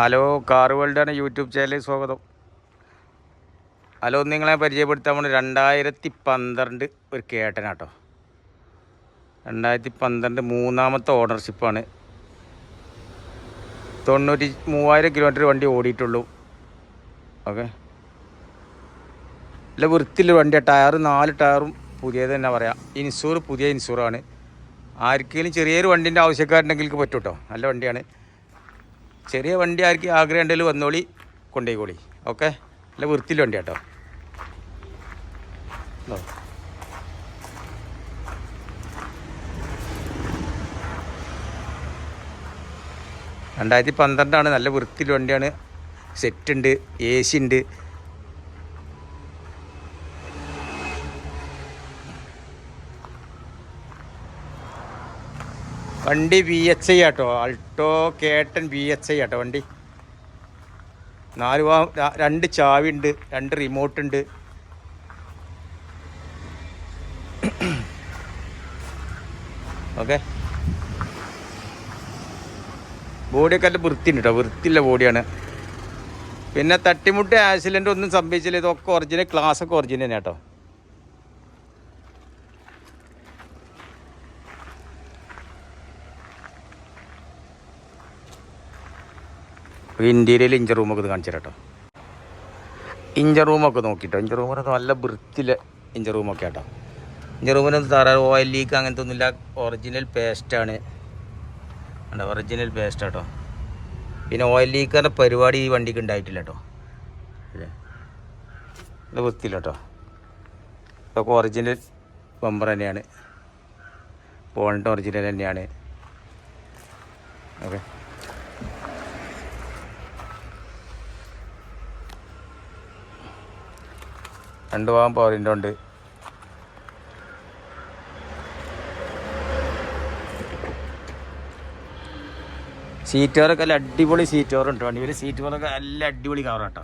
Hello car വേൾഡാണ് YouTube ചാനലിൽ സ്വാഗതം. Hello നിങ്ങളെ പരിചയപ്പെടുത്താൻ വേണ്ടി രണ്ടായിരത്തി പന്ത്രണ്ട് ഒരു കേട്ടനാട്ടോ. രണ്ടായിരത്തി പന്ത്രണ്ട് മൂന്നാമത്തെ ഓണർഷിപ്പാണ്. തൊണ്ണൂറ്റി മൂവായിരം കിലോമീറ്റർ വണ്ടി ഓടിയിട്ടുള്ളൂ. ഓക്കെ. അല്ല വൃത്തിയുള്ള വണ്ടിയാണ് ടയർ നാല് ടയറും പുതിയത് തന്നെ പറയാം. ഇൻഷൂർ പുതിയ ഇൻഷൂറാണ്. ആർക്കെങ്കിലും ചെറിയൊരു വണ്ടിന്റെ ആവശ്യക്കാരുണ്ടെങ്കിൽ പറ്റൂട്ടോ നല്ല വണ്ടിയാണ്. ചെറിയ വണ്ടി ആർക്ക് ആഗ്രഹം ഉണ്ടെങ്കിൽ വന്നോളി കൊണ്ടുപോയിക്കോളി. ഓക്കെ നല്ല വൃത്തിയിൽ വണ്ടി കേട്ടോ. രണ്ടായിരത്തി പന്ത്രണ്ടാണ് നല്ല വൃത്തിയിൽ വണ്ടിയാണ്. സെറ്റ് ഉണ്ട് എ സി ഉണ്ട്. വണ്ടി V H I auto. Alto കേട്ടൻ V H I auto വണ്ടി. നാല് രണ്ട് ചാവി ഉണ്ട് രണ്ട് റിമോട്ട് ഉണ്ട് ഓക്കെ ബോഡിയൊക്കെ നല്ല വൃത്തിയുണ്ട് കേട്ടോ വൃത്തിയുള്ള ബോഡിയാണ്. പിന്നെ തട്ടിമുട്ട് ആക്സിഡന്റ് ഒന്നും സംഭവിച്ചില്ല. ഇതൊക്കെ ഒറിജിനൽ ക്ലാസ് ഒക്കെ ഒറിജിനൽ തന്നെ കേട്ടോ ഇന്ത്യയിൽ ഇഞ്ചർ റൂമൊക്കെ ഇത് കാണിച്ചു കേട്ടോ ഇഞ്ചർ റൂമൊക്കെ നോക്കിട്ടോ. ഇഞ്ചർ റൂമൊക്കെ നല്ല വൃത്തിയിലെ ഇഞ്ചർ റൂമൊക്കെ കേട്ടോ ഇഞ്ചർ റൂമിനൊന്നും തറ ഓയിൽ ലീക്ക് അങ്ങനത്തെ ഒന്നുമില്ല. ഒറിജിനൽ പേസ്റ്റാണ് ഒറിജിനൽ പേസ്റ്റ് കേട്ടോ പിന്നെ ഓയിൽ ലീക്കറിന്റെ പരിപാടി ഈ വണ്ടിക്ക് ഉണ്ടായിട്ടില്ല കേട്ടോ. ഇത് വൃത്തിയില്ല കേട്ടോ. ഇതൊക്കെ ഒറിജിനൽ ബമ്പർ തന്നെയാണ്. പോണിന്റെ ഒറിജിനൽ തന്നെയാണ്. ഓക്കെ രണ്ട് ഭാഗം പവറിന്റെ ഉണ്ട് സീറ്റ് കവറൊക്കെ നല്ല അടിപൊളി സീറ്റ് കവർ ഉണ്ട് വണ്ടി സീറ്റ് കവറൊക്കെ നല്ല അടിപൊളി കവർ കേട്ടോ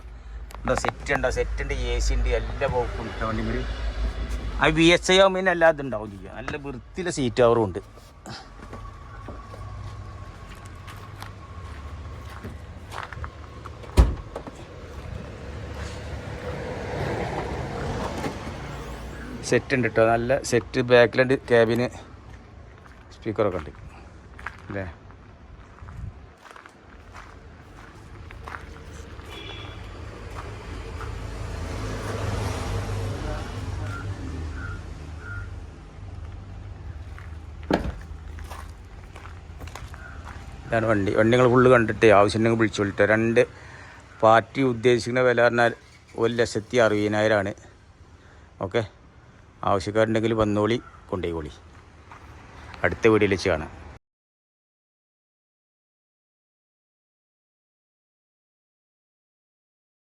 എന്താ സെറ്റ് ഉണ്ടോ സെറ്റ് ഉണ്ട് എ സി ഉണ്ട് എല്ലാ പോക്കും ഉണ്ട് വണ്ടി ആ വി എസ് ഐ ആകുമ്പോൾ അല്ലാതെ ഉണ്ടാവും നല്ല വൃത്തിയിലെ സീറ്റ് കവറും ഉണ്ട്. സെറ്റ് ഉണ്ട് കേട്ടോ നല്ല സെറ്റ് ബാക്കിലുണ്ട് ക്യാബിന് സ്പീക്കറൊക്കെ ഉണ്ട്. അല്ലേ ഇതാണ് വണ്ടി. വണ്ടി നിങ്ങൾ ഫുള്ള് കണ്ടിട്ട് ആവശ്യമുണ്ടെങ്കിൽ വിളിച്ചു വിളിട്ടോ. രണ്ട് പാർട്ടി ഉദ്ദേശിക്കുന്ന വില പറഞ്ഞാൽ ഒരു ലക്ഷത്തി അറുപതിനായിരമാണ് ഓക്കെ? ആവശ്യക്കാരുണ്ടെങ്കിൽ വന്നോളി കൊണ്ടുപോയിക്കോളി. അടുത്ത വീഡിയോയിൽ വെച്ച് കാണാം.